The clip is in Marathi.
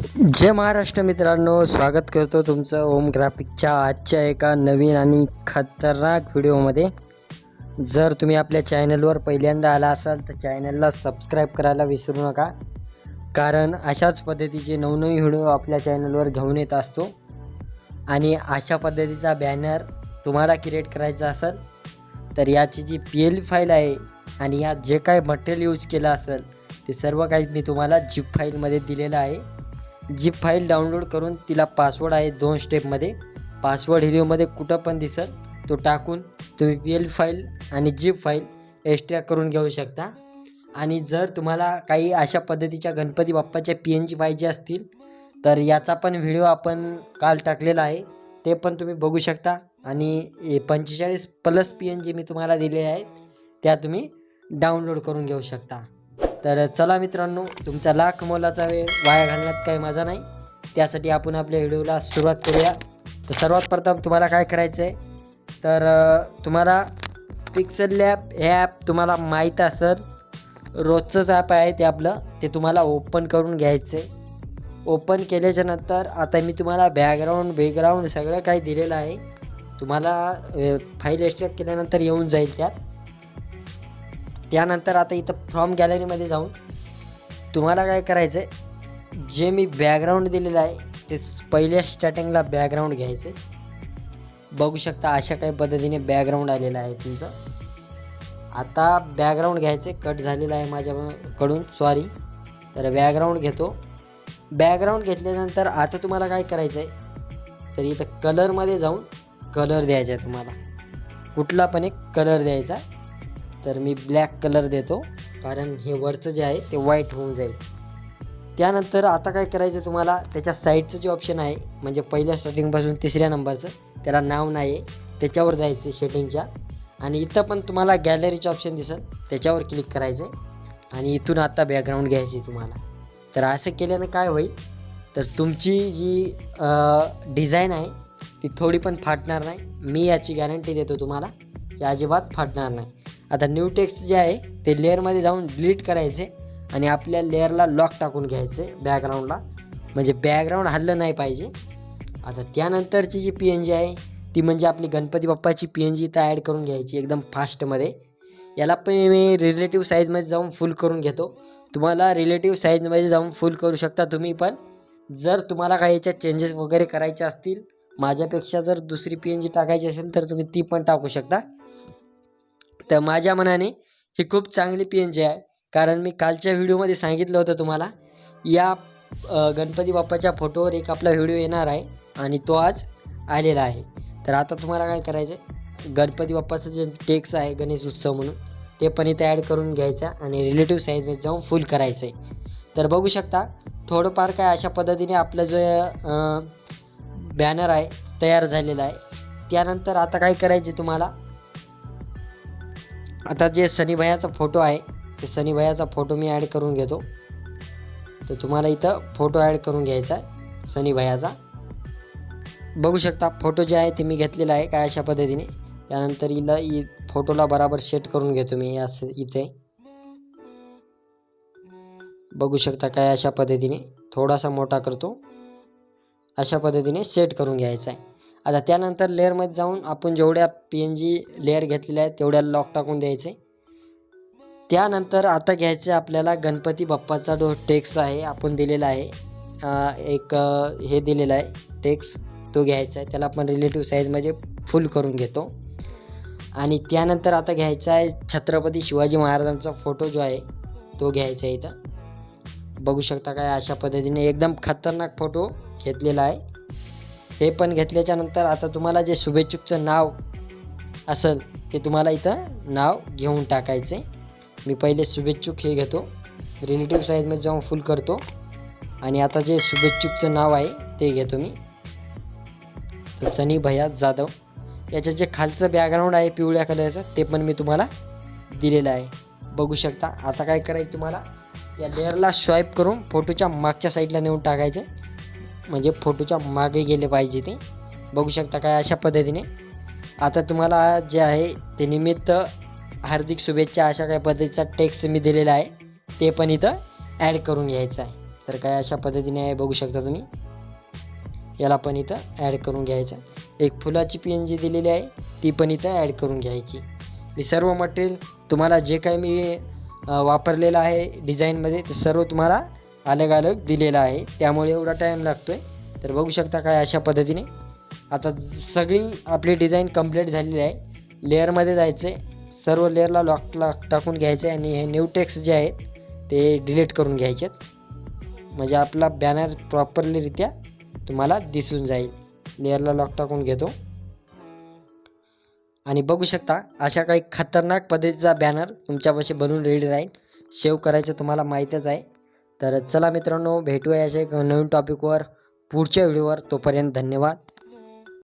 जय महाराष्ट्र मित्रांनो स्वागत करतो तुमचं ओम ग्राफिकच्या आजच्या एका नवीन आणि खतरनाक व्हिडिओमध्ये. जर तुम्ही आपल्या चॅनलवर पहिल्यांदा आला असाल तर चॅनलला सबस्क्राईब करायला विसरू नका. कारण अशाच पद्धतीचे नवनवीन व्हिडिओ आपल्या चॅनलवर घेऊन येत असतो. आणि अशा पद्धतीचा बॅनर तुम्हाला क्रिएट करायचा असेल तर याची जी पी एल फाईल आहे आणि यात जे काय मटेरियल यूज केलं असेल ते सर्व काही मी तुम्हाला जीप फाईलमध्ये दिलेलं आहे. जीप फाईल डाउनलोड करून तिला पासवर्ड आहे दोन स्टेपमध्ये पासवर्ड हिरिओमध्ये कुठं पण दिसेल तो टाकून तुम्ही पी एल फाईल आणि जीप फाईल एक्स्ट्रा करून घेऊ शकता. आणि जर तुम्हाला काही अशा पद्धतीच्या गणपती बाप्पाच्या पी एन जी पाहिजे असतील तर याचा पण व्हिडिओ आपण काल टाकलेला आहे. ते पण तुम्ही बघू शकता. आणि पंचेचाळीस प्लस पी एन जी मी तुम्हाला दिले आहेत त्या तुम्ही डाउनलोड करून घेऊ शकता. तर चला मित्रांनो तुमचा लाख मोलाचा वेळ वाया घालण्यात काही मजा नाही. त्यासाठी आपण आपल्या व्हिडिओला सुरुवात करूया. तर सर्वात प्रथम तुम्हाला काय करायचं आहे तर तुम्हाला पिक्सल लॅब हे ॲप तुम्हाला माहीत असेल. रोजचंच ॲप आहे ते आपलं. ते तुम्हाला ओपन करून घ्यायचं आहे ओपन केल्याच्यानंतर आता मी तुम्हाला बॅकग्राऊंड बेकग्राऊंड सगळं काही दिलेलं आहे. तुम्हाला फाईल एक्स्ट्रॅक्ट केल्यानंतर येऊन जाईल त्यात. त्यानंतर आता इथं फ्रॉम गॅलरीमध्ये जाऊन तुम्हाला काय करायचं आहे जे मी बॅकग्राऊंड दिलेलं आहे ते पहिल्या स्टार्टिंगला बॅकग्राऊंड घ्यायचं आहे बघू शकता अशा काही पद्धतीने बॅकग्राऊंड आलेलं आहे तुमचं. आता बॅकग्राऊंड घ्यायचे कट झालेलं आहे माझ्याकडून सॉरी तर बॅकग्राऊंड घेतो. बॅकग्राऊंड घेतल्यानंतर आता तुम्हाला काय करायचं आहे तर इथं कलरमध्ये जाऊन कलर द्यायचा आहे तुम्हाला. कुठला पण एक कलर द्यायचा. तर मी ब्लॅक कलर देतो. कारण हे वरचं जे आहे ते व्हाईट होऊन जाईल. त्यानंतर आता काय करायचं तुम्हाला? त्याच्या साईडचं जे ऑप्शन आहे म्हणजे पहिल्या स्टार्टिंगपासून तिसऱ्या नंबरचं त्याला नाव नाही आहे त्याच्यावर जायचं शेटिंगच्या आणि इथं पण तुम्हाला गॅलरीचं ऑप्शन दिसेल. त्याच्यावर क्लिक करायचं आहे आणि इथून आता बॅकग्राऊंड घ्यायची आहे तुम्हाला. तर असं केल्यानं काय होईल? तर तुमची जी डिझाईन आहे ती थोडी पण फाटणार नाही. मी याची गॅरंटी देतो तुम्हाला की अजिबात फाटणार नाही. आता न्यू टेक्स्ट जे आहे ते लेअरमध्ये जाऊन डिलीट करायचे आणि आपल्या लेअरला लॉक टाकून घ्यायचे बॅकग्राऊंडला म्हणजे बॅकग्राऊंड हल्लं नाही पाहिजे. आता त्यानंतरची जी पी एन जी आहे ती म्हणजे आपली गणपती बाप्पाची पी एन जी इथं ॲड करून घ्यायची एकदम फास्टमध्ये याला पण मी रिलेटिव्ह साईजमध्ये जाऊन फुल करून घेतो. तुम्हाला रिलेटिव्ह साईजमध्ये जाऊन फुल करू शकता तुम्ही पण. जर तुम्हाला काही याच्यात चेंजेस वगैरे करायचे असतील माझ्यापेक्षा जर दुसरी पी एन जी टाकायची असेल तर तुम्ही ती पण टाकू शकता. तर माझ्या मनाने ही खूप चांगली पी एन जी आहे. कारण मी कालच्या व्हिडिओमध्ये सांगितलं होतं तुम्हाला या गणपती बाप्पाच्या फोटोवर एक आपला व्हिडिओ येणार आहे आणि तो आज आलेला आहे. तर आता तुम्हाला काय करायचं आहे गणपती बाप्पाचं जे टेक्स आहे गणेश उत्सव म्हणून ते पण इथे ॲड करून घ्यायचं आणि रिलेटिव्ह साईजमध्ये जाऊन फुल करायचं आहे तर बघू शकता थोडंफार काय अशा पद्धतीने आपलं जे बॅनर आहे तयार झालेला आहे. त्यानंतर आता काय करायचे तुम्हाला? आता जे सनीभयाचा फोटो आहे ते सनीभयाचा फोटो मी ॲड करून घेतो. तर तुम्हाला इथं फोटो ॲड करून घ्यायचा आहे सनीभयाचा. बघू शकता फोटो जे आहे ते मी घेतलेला आहे काय अशा पद्धतीने. त्यानंतर हिला इ फोटोला बराबर सेट करून घेतो मी असं इथे. बघू शकता काय अशा पद्धतीने थोडासा मोठा करतो. अशा पद्धतीने सेट करून घ्यायचा आहे. आता त्यानंतर लेअरमध्ये जाऊन आपण जेवढ्या पी एन जी लेअर घेतलेल्या आहेत तेवढ्या लॉक टाकून द्यायचे. त्यानंतर आता घ्यायचं आहे आपल्याला गणपती बाप्पाचा जो टेक्स आहे आपण दिलेला आहे एक हे दिलेला आहे टेक्स तो घ्यायचा आहे. त्याला आपण रिलेटिव्ह साईजमध्ये फुल करून घेतो. आणि त्यानंतर आता घ्यायचा आहे छत्रपती शिवाजी महाराजांचा फोटो जो आहे तो घ्यायचा आहे इथं. बघू शकता काय अशा पद्धतीने एकदम खतरनाक फोटो घेतलेला आहे. हे पण घेतल्याच्या नंतर आता तुम्हाला जे शुभेच्छुकचं नाव असेल ते तुम्हाला इथं नाव घेऊन टाकायचे. मी पहिले शुभेच्छुक हे घेतो. रिलेटिव्ह साईजमध्ये जाऊन फुल करतो. आणि आता जे शुभेच्छुकचं नाव आहे ते घेतो मी. सनी भैया जाधव. याचं जे खालचं बॅकग्राऊंड आहे पिवळ्या कलरचं ते पण मी तुम्हाला दिलेलं आहे. बघू शकता. आता काय करायचं तुम्हाला? या लेअरला स्वाईप करून फोटोच्या मागच्या साईडला नेऊन टाकायचं. म्हणजे फोटोच्या मागे गेले पाहिजे ते. बघू शकता काय अशा पद्धतीने. आता तुम्हाला जे आहे ते निमित्त हार्दिक शुभेच्छा अशा काही पद्धतीचा टेक्स्ट मी दिलेला आहे. ते पण इथं ॲड करून घ्यायचं आहे. तर काय अशा पद्धतीने आहे बघू शकता तुम्ही. याला पण इथं ॲड करून घ्यायचं एक फुलाची पी एन जी दिलेली आहे ती पण इथं ॲड करून घ्यायची. मी सर्व मटेरियल तुम्हाला जे काही मी वापरलेलं आहे डिझाईनमध्ये ते सर्व तुम्हाला अलग अलग दिलेला आहे. त्यामुळे एवढा टाईम लागतो आहे तर बघू शकता काय अशा पद्धतीने. आता सगळी आपली डिझाईन कंप्लीट झालेली आहे. लेअरमध्ये जायचं आहे सर्व लेअरला लॉक लॉक टाकून घ्यायचं आहे आणि हे न्यू टेक्स जे आहेत ते डिलीट करून घ्यायचे म्हणजे आपला बॅनर प्रॉपरलीरित्या तुम्हाला दिसून जाईल. लेअरला लॉक टाकून घेतो. आणि बघू शकता अशा काही खतरनाक पद्धतीचा बॅनर तुमच्यापाशी बनवून रेडी राहील. सेव्ह करायचं तुम्हाला माहीतच आहे. तर चला मित्रांनो भेटूया अशा एक नवीन टॉपिकवर पुढच्या व्हिडिओवर तोपर्यंत धन्यवाद.